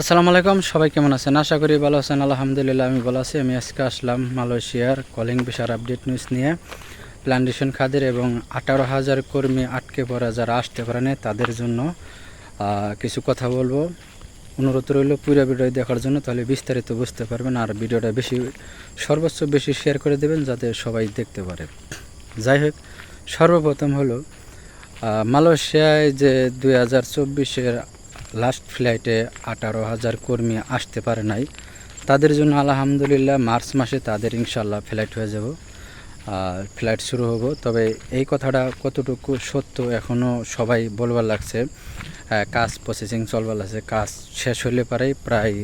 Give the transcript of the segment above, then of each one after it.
আসসালামু আলাইকুম, সবাই কেমন আছেন? আশা করি ভালো আছেন। আলহামদুলিল্লাহ, আমি ভালো আছি। আমি আজকে আসলাম মালয়েশিয়ার কলিং বিষয়ের আপডেট নিউজ নিয়ে। প্ল্যান্টেশন খাদের এবং আঠারো হাজার কর্মী আটকে পড়া, যারা আসতে পারেনি তাদের জন্য কিছু কথা বলব। অনুরোধ রইল পুরো ভিডিও দেখার জন্য, তাহলে বিস্তারিত বুঝতে পারবেন। আর ভিডিওটা বেশি, সর্বোচ্চ বেশি শেয়ার করে দেবেন, যাতে সবাই দেখতে পারে। যাই হোক, সর্বপ্রথম হলো মালয়েশিয়ায় যে দুই হাজার চব্বিশের লাস্ট ফ্লাইটে আঠারো হাজার কর্মী আসতে পারে নাই। তাদের জন্য আলহামদুলিল্লাহ মার্চ মাসে তাদের ইনশাল্লাহ ফ্লাইট হয়ে যাব। ফ্লাইট শুরু হব। তবে এই কথাটা কতটুকু সত্য এখনও সবাই বলবার লাগছে। কাজ প্রসেসিং চলবার লাগছে। কাজ শেষ হলে পারেই প্রায়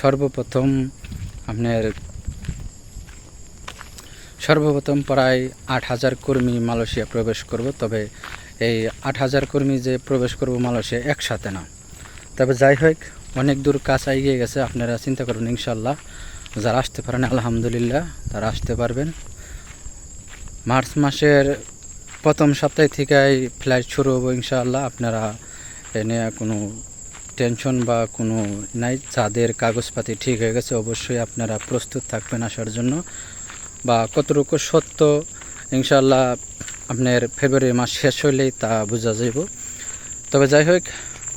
সর্বপ্রথম আপনার সর্বপ্রথম প্রায় আট হাজার কর্মী মালয়েশিয়া প্রবেশ করব। তবে এই আট হাজার কর্মী যে প্রবেশ করব মালয়েশিয়া একসাথে না। তবে যাই হোক, অনেক দূর কাজ এগিয়ে গেছে, আপনারা চিন্তা করুন, ইনশাল্লাহ। যারা আসতে পারেন, আলহামদুলিল্লাহ, তারা আসতে পারবেন। মার্চ মাসের প্রথম সপ্তাহ থেকেই ফ্লাইট শুরু হব ইনশাআল্লাহ আপনারা এ নিয়ে কোনো টেনশন বা কোনো নাই, যাদের কাগজপাতি ঠিক হয়ে গেছে, অবশ্যই আপনারা প্রস্তুত থাকবেন আসার জন্য। বা কতটুকু সত্য ইনশাআল্লাহ আপনার ফেব্রুয়ারি মাস শেষ হলেই তা বোঝা যাইব। তবে যাই হোক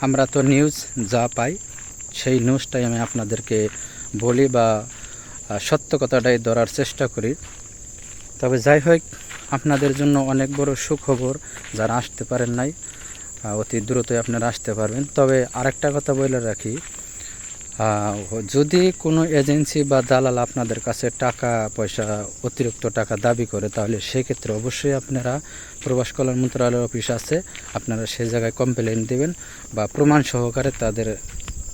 আমরা তো নিউজ যা পাই, সেই নিউজটাই আমি আপনাদেরকে বলি বা সত্য কথাটাই ধরার চেষ্টা করি। তবে যাই হোক, আপনাদের জন্য অনেক বড় সুখবর যারা আসতে পারেন নাই অতি দ্রুতই আপনারা আসতে পারবেন। তবে আরেকটা কথা বলে রাখি যদি কোনো এজেন্সি বা দালাল আপনাদের কাছে টাকা পয়সা অতিরিক্ত টাকা দাবি করে তাহলে সেক্ষেত্রে অবশ্যই আপনারা প্রবাস কল্যাণ মন্ত্রণালয়ের অফিস আছে। আপনারা সে জায়গায় কমপ্লেন দেবেন বা প্রমাণ সহকারে তাদের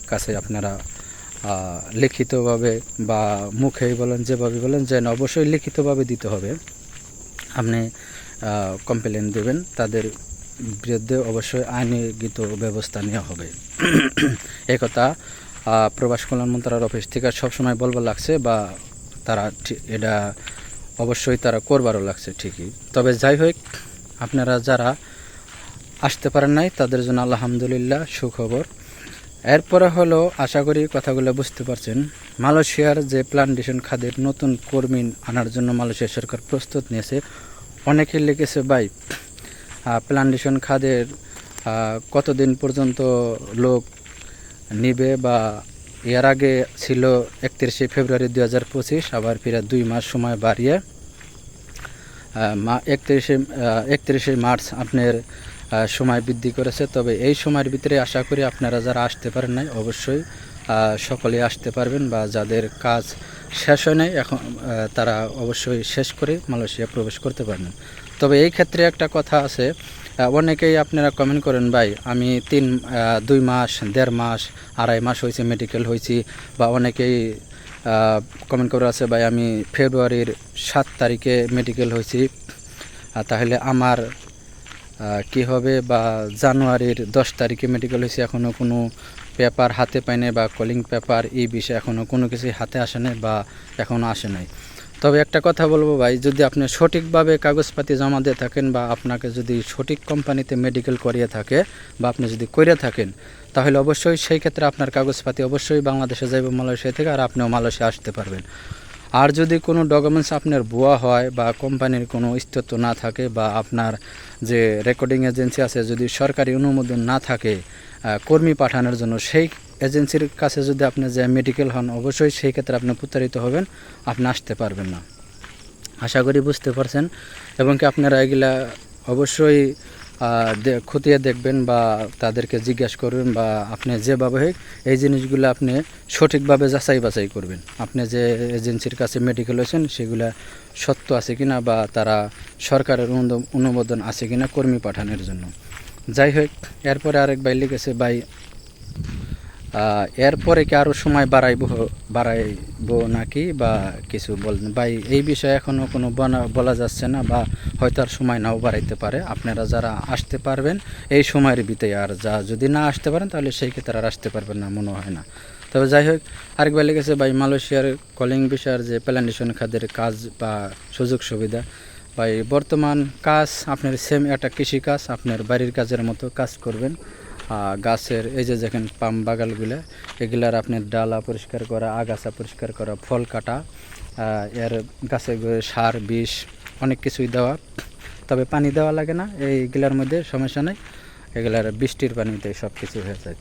কাছে আপনারা লিখিতভাবে বা মুখেই বলেন যেভাবে বলেন যেন অবশ্যই লিখিতভাবে দিতে হবে। আপনি কমপ্লেন দেবেন তাদের বিরুদ্ধে অবশ্যই আইনগত ব্যবস্থা নেওয়া হবে। এই কথা আহ, প্রবাস কল্যাণ মন্ত্রণালয়ের অফিস থেকে সবসময় বলবার লাগছে বা তারা এটা অবশ্যই তারা করবারও লাগছে, ঠিকই। তবে যাই হোক, আপনারা যারা আসতে পারেন নাই, তাদের জন্য আলহামদুলিল্লাহ, সুখবর। এরপরে হলো, আশা করি কথাগুলো বুঝতে পারছেন, মালয়েশিয়ার যে প্লান্টেশন খাদের নতুন কর্মী আনার জন্য মালয়েশিয়া সরকার প্রস্তুত নিয়েছে অনেকে লিখেছে, ভাই প্লান্টেশন খাদের কতদিন পর্যন্ত লোক নিবে বা এর আগে ছিল একত্রিশে ফেব্রুয়ারি দুই হাজার পঁচিশ, আবার ফিরে দুই মাস সময় বাড়িয়ে মা, একত্রিশে একত্রিশে মার্চ আপনার সময় বৃদ্ধি করেছে। তবে এই সময়ের ভিতরে আশা করি আপনারা যারা আসতে পারেন নাই, অবশ্যই সকলে আসতে পারবেন বা যাদের কাজ শেষ হয় নাই, এখন তারা অবশ্যই শেষ করে মালয়েশিয়া প্রবেশ করতে পারবেন। তবে এই ক্ষেত্রে একটা কথা আছে অনেকেই আপনারা কমেন্ট করেন, ভাই, আমি তিন দুই মাস, দেড় মাস, আড়াই মাস হয়েছে মেডিকেল হয়েছি। বা অনেকেই কমেন্ট করে আছে, ভাই, আমি ফেব্রুয়ারির সাত তারিখে মেডিকেল হয়েছি। তাহলে আমার কি হবে? বা জানুয়ারির দশ তারিখে মেডিকেল হয়েছে এখনও কোনো পেপার হাতে পাইনি বা কলিং পেপার এই বিষয়ে এখনও কোনো কিছু হাতে আসে নাই বা এখনও আসে নাই। তবে একটা কথা বলব ভাই, যদি আপনি সঠিকভাবে কাগজপাতি জমা দিয়ে থাকেন বা আপনাকে যদি সঠিক কোম্পানিতে মেডিকেল করিয়ে থাকে বা আপনি যদি করে থাকেন, তাহলে অবশ্যই সেই ক্ষেত্রে আপনার কাগজপাতি অবশ্যই বাংলাদেশে যাইব, মালয়েশিয়া থেকে, আর আপনিও মালয়েশিয়া আসতে পারবেন। আর যদি কোনো ডকুমেন্টস আপনার ভুয়া হয় বা কোম্পানির কোনো অস্তিত্ব না থাকে বা আপনার যে রেকর্ডিং এজেন্সি আছে, যদি সরকারি অনুমোদন না থাকে কর্মী পাঠানোর জন্য, সেই এজেন্সির কাছে যদি আপনি যে মেডিকেল হন, অবশ্যই সেই ক্ষেত্রে আপনি প্রতারিত হবেন, আপনি আসতে পারবেন না। আশা করি বুঝতে পারছেন। এবং কি আপনারা এগুলা অবশ্যই খতিয়ে দেখবেন বা তাদেরকে জিজ্ঞাসা করবেন বা আপনি যেভাবে হোক এই জিনিসগুলো আপনি সঠিকভাবে যাচাই বাছাই করবেন। আপনি যে এজেন্সির কাছে মেডিকেল হয়েছেন সেগুলো সত্য আছে কিনা বা তারা সরকারের অনুমোদন- আছে কিনা কর্মী পাঠানোর জন্য। যাই হোক, এরপরে আরেক ভাই লিখেছে, ভাই এরপরে কি আরও সময় বাড়াইব বাড়াইব নাকি বা কিছু বলেন? ভাই, এই বিষয়ে এখনও কোনো বলা যাচ্ছে না বা হয়তো আর সময় নাও বাড়াইতে পারে। আপনারা যারা আসতে পারবেন, এই সময়ের ভিতরে আর যা যদি না আসতে পারেন, তাহলে সেই ক্ষেত্রে আর আসতে পারবেন না, মনে হয় না। তবে যাই হোক, আরেকবার লেগেছে ভাই, মালয়েশিয়ার কলিং বিষয়ের যে প্ল্যান্টেশন খাদের কাজ বা সুযোগ সুবিধা। ভাই, বর্তমান কাজ, আপনার সেম একটা কৃষি কাজ আপনার বাড়ির কাজের মতো কাজ করবেন। গাছের, এই যে দেখেন পাম বাগালগুলো, এগুলার আপনার ডালা পরিষ্কার করা, আগাছা পরিষ্কার করা, ফল কাটা এর গাছে সার, বিষ, অনেক কিছুই দেওয়া। তবে পানি দেওয়া লাগে না, এইগুলার মধ্যে সমস্যা নেই। এগুলার বৃষ্টির পানিতে সব কিছু হয়ে যায়।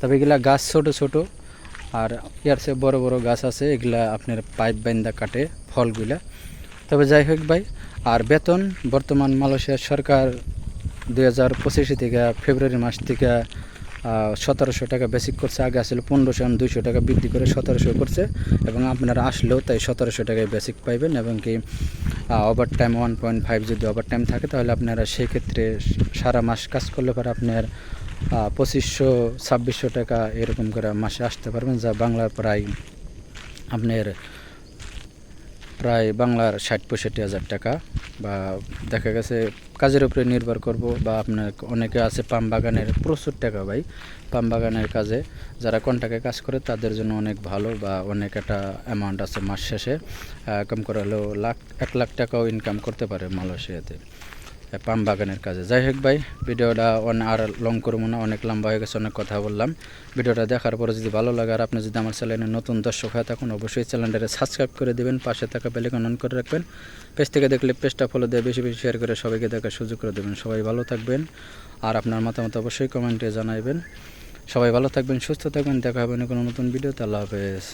তবে এগুলা গাছ ছোট ছোট, আর ইয়ার সে বড় বড় গাছ আছে, এগুলা আপনার পাইপ বাইন্দা কাটে ফলগুলা। তবে যাই হোক ভাই, আর বেতন, বর্তমান মালয়েশিয়ার সরকার দুই হাজার পঁচিশে থেকে ফেব্রুয়ারি মাস থেকে সতেরোশো টাকা বেসিক করছে, আগে আসলে পনেরোশো, এখন দুইশো টাকা বৃদ্ধি করে সতেরোশো করছে এবং আপনারা আসলেও তাই সতেরোশো টাকায় বেসিক পাইবেন এবং কি overtime one point five যদি ওভার টাইম থাকে তাহলে আপনারা সেই ক্ষেত্রে সারা মাস কাজ করলে পরে আপনার পঁচিশশো, ছাব্বিশশো টাকা এরকম করে মাসে আসতে পারবেন, যা বাংলার প্রায় আপনার প্রায় বাংলার ষাট পঁয়ষট্টি হাজার টাকা বা দেখা গেছে কাজের উপরে নির্ভর করব বা আপনার অনেকে আছে পাম বাগানের প্রচুর টাকা ভাই, পাম বাগানের কাজে। যারা কন্ট্রাক্টে কাজ করে তাদের জন্য অনেক ভালো বা অনেক একটা অ্যামাউন্ট আছে মাস শেষে কম করে হলেও লাখ, এক লাখ টাকাও ইনকাম করতে পারে মালয়েশিয়াতে। পাম বাগানের কাজে। যাই হোক ভাই, ভিডিওটা অনেক আর লং করব না, অনেক লম্বা হয়ে গেছে, অনেক কথা বললাম। ভিডিওটা দেখার পরে যদি ভালো লাগে আর আপনি যদি আমার চ্যানেলে নতুন দর্শক হয় তখন অবশ্যই চ্যানেলটাকে সাবস্ক্রাইব করে দেবেন, পাশে থাকা বেলেকন অন করে রাখবেন। পেজ থেকে দেখলে পেজটা ফলো দিয়ে বেশি বেশি শেয়ার করে সবাইকে দেখার সুযোগ করে দেবেন। সবাই ভালো থাকবেন। আর আপনার মতামত অবশ্যই কমেন্টে জানাবেন সবাই ভালো থাকবেন, সুস্থ থাকবেন। দেখা হবে না কোনো নতুন ভিডিও আল্লাহ হাফেজ।